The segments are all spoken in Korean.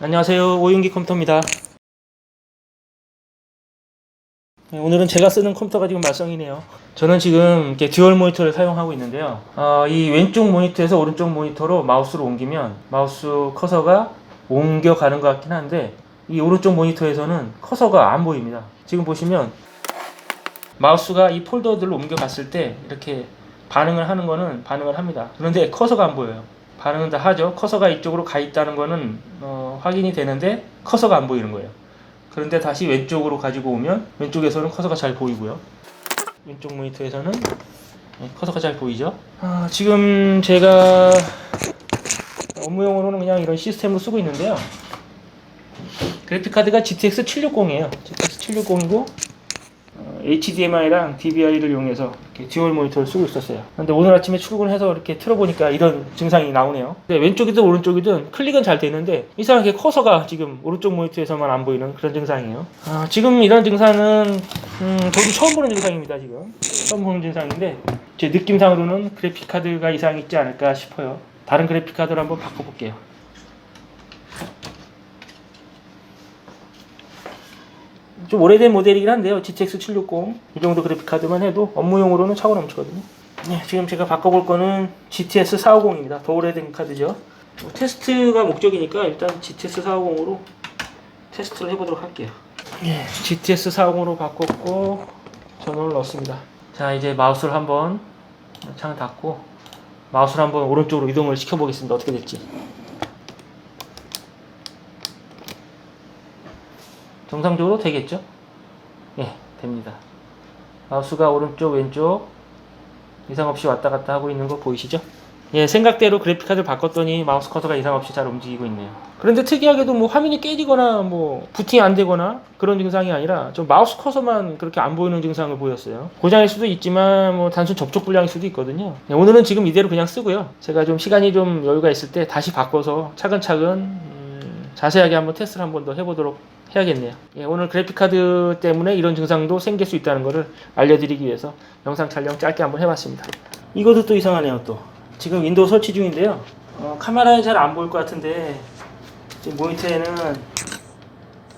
안녕하세요. 오윤기 컴퓨터입니다. 네, 오늘은 제가 쓰는 컴퓨터가 지금 말썽이네요. 저는 지금 이렇게 듀얼 모니터를 사용하고 있는데요. 어, 이 왼쪽 모니터에서 오른쪽 모니터로 마우스를 옮기면 마우스 커서가 옮겨가는 것 같긴 한데 이 오른쪽 모니터에서는 커서가 안 보입니다. 지금 보시면 마우스가 이 폴더들로 옮겨갔을 때 이렇게 반응을 하는 거는 반응을 합니다. 그런데 커서가 안 보여요 반응은 다 하죠. 커서가 이쪽으로 가 있다는 거는 어, 확인이 되는데 커서가 안 보이는 거예요. 그런데 다시 왼쪽으로 가지고 오면 왼쪽에서는 커서가 잘 보이고요. 왼쪽 모니터에서는 네, 커서가 잘 보이죠. 아, 지금 제가 업무용으로는 그냥 이런 시스템으로 쓰고 있는데요. 그래픽 카드가 GTX 760이에요. GTX 760이고 HDMI랑 DVR을 이용해서 듀얼 모니터를 쓰고 있었어요. 근데 오늘 아침에 출근해서 이렇게 틀어보니까 이런 증상이 나오네요. 왼쪽이든 오른쪽이든 클릭은 잘 되는데 이상하게 커서가 지금 오른쪽 모니터에서만 안 보이는 그런 증상이에요. 아, 지금 이런 증상은 음, 저도 처음 보는 증상입니다. 지금 처음 보는 증상인데 제 느낌상으로는 그래픽 카드가 이상이 있지 않을까 싶어요. 다른 그래픽 카드로 한번 바꿔볼게요. 좀 오래된 모델이긴 한데요. GTX 760. 이 정도 그래픽 카드만 해도 업무용으로는 차고 넘치거든요. 네, 지금 제가 바꿔볼 거는 GTS 450입니다. 더 오래된 카드죠. 뭐 테스트가 목적이니까 일단 GTS 450으로 테스트를 해보도록 할게요. 네, GTS 450으로 바꿨고 전원을 넣었습니다. 자, 이제 마우스를 한번 창을 닫고 마우스를 한번 오른쪽으로 이동을 시켜보겠습니다. 어떻게 될지. 정상적으로 되겠죠? 예, 됩니다. 마우스가 오른쪽, 왼쪽 이상 없이 왔다 갔다 하고 있는 거 보이시죠? 예, 생각대로 그래픽카드를 바꿨더니 마우스 커서가 이상 없이 잘 움직이고 있네요. 그런데 특이하게도 뭐 화면이 깨지거나 뭐 부팅이 안 되거나 그런 증상이 아니라 좀 마우스 커서만 그렇게 안 보이는 증상을 보였어요. 고장일 수도 있지만 뭐 단순 접촉 불량일 수도 있거든요. 예, 오늘은 지금 이대로 그냥 쓰고요. 제가 좀 시간이 좀 여유가 있을 때 다시 바꿔서 차근차근 음, 자세하게 한번 테스트를 한번 더 해보도록 해야겠네요. 예, 오늘 그래픽카드 때문에 이런 증상도 생길 수 있다는 것을 알려드리기 위해서 영상 촬영 짧게 한번 해봤습니다. 이것도 또 이상하네요 또. 지금 윈도우 설치 중인데요. 어, 카메라에 잘 안 보일 것 같은데 지금 모니터에는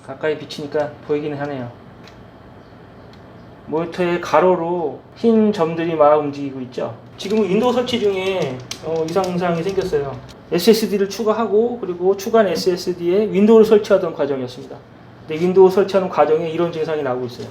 가까이 비치니까 보이기는 하네요. 모니터의 가로로 흰 점들이 막 움직이고 있죠. 지금 윈도우 설치 중에 어, 이상상이 생겼어요. SSD를 추가하고 그리고 추가한 SSD에 윈도우를 설치하던 과정이었습니다. 근데 윈도우 설치하는 과정에 이런 증상이 나오고 있어요.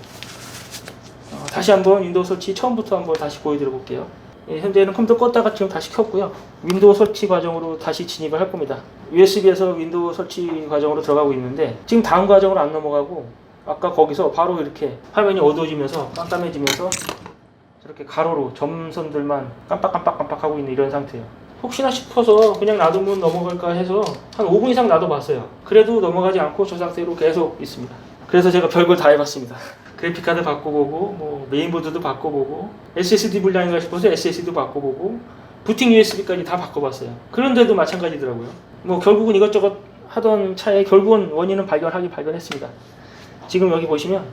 어, 다시 한번 윈도우 설치 처음부터 한번 다시 보여드려 볼게요. 예, 현재는 컴퓨터 껐다가 지금 다시 켰고요. 윈도우 설치 과정으로 다시 진입을 할 겁니다. USB에서 윈도우 설치 과정으로 들어가고 있는데 지금 다음 과정으로 안 넘어가고 아까 거기서 바로 이렇게 화면이 어두워지면서 깜깜해지면서 저렇게 가로로 점선들만 깜빡깜빡깜빡 하고 있는 이런 상태예요. 혹시나 싶어서 그냥 놔두면 넘어갈까 해서 한 5분 이상 놔둬봤어요. 그래도 넘어가지 않고 저 상태로 계속 있습니다. 그래서 제가 별걸 다 해봤습니다. 그래픽카드 바꿔보고 뭐 메인보드도 바꿔보고 SSD 불량인가 싶어서 SSD도 바꿔보고 부팅 USB까지 다 바꿔봤어요. 그런데도 마찬가지더라고요. 뭐 결국은 이것저것 하던 차에 결국은 원인은 발견하기 발견했습니다. 지금 여기 보시면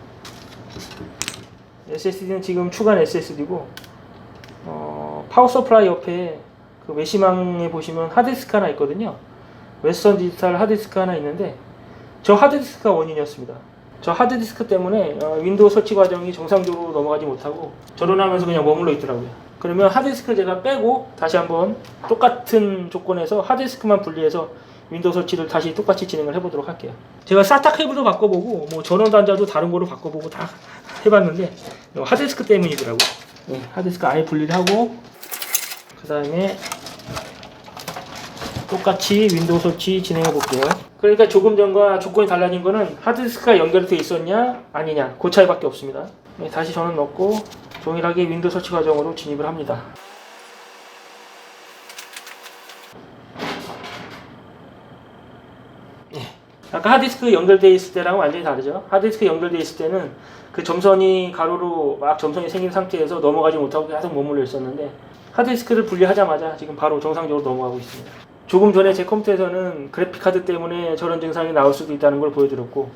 SSD는 지금 추가한 SSD고 어, 파워 서플라이 옆에 그 외시망에 보시면 하드디스크 하나 있거든요. 웨스턴 디지털 하드디스크 하나 있는데 저 하드디스크가 원인이었습니다. 저 하드디스크 때문에 어, 윈도우 설치 과정이 정상적으로 넘어가지 못하고 저런하면서 그냥 머물러 있더라고요. 그러면 하드디스크를 제가 빼고 다시 한번 똑같은 조건에서 하드디스크만 분리해서 윈도우 설치를 다시 똑같이 진행을 해보도록 할게요. 제가 사타 케이블도 바꿔보고 뭐 전원 단자도 다른 거로 바꿔보고 다 해봤는데 이거 하드디스크 때문이더라고요. 네, 하드디스크 아예 분리를 하고 그 다음에 똑같이 윈도우 설치 진행해 볼게요. 그러니까 조금 전과 조건이 달라진 거는 하드디스크가 연결돼 있었냐 아니냐 그 차이밖에 없습니다. 네, 다시 전원 넣고 동일하게 윈도우 설치 과정으로 진입을 합니다. 예. 아까 하드디스크 연결돼 있을 때랑 완전히 다르죠. 하드디스크 연결돼 있을 때는 그 점선이 가로로 막 점선이 생긴 상태에서 넘어가지 못하고 계속 머물러 있었는데 하드디스크를 분리하자마자 지금 바로 정상적으로 넘어가고 있습니다. 조금 전에 제 컴퓨터에서는 그래픽카드 때문에 저런 증상이 나올 수도 있다는 걸 보여드렸고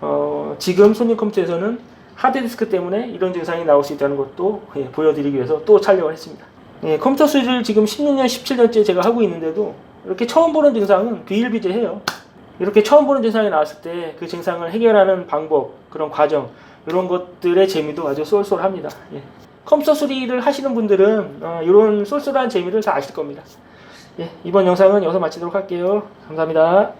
어, 지금 손님 컴퓨터에서는 하드디스크 때문에 이런 증상이 나올 수 있다는 것도 예, 보여드리기 위해서 또 촬영을 했습니다. 예, 컴퓨터 수리를 지금 16년, 17년째 제가 하고 있는데도 이렇게 처음 보는 증상은 비일비재해요. 이렇게 처음 보는 증상이 나왔을 때 그 증상을 해결하는 방법, 그런 과정, 이런 것들의 재미도 아주 쏠쏠합니다. 예. 컴퓨터 수리를 하시는 분들은 어, 이런 쏠쏠한 재미를 다 아실 겁니다. 예, 이번 영상은 여기서 마치도록 할게요. 감사합니다.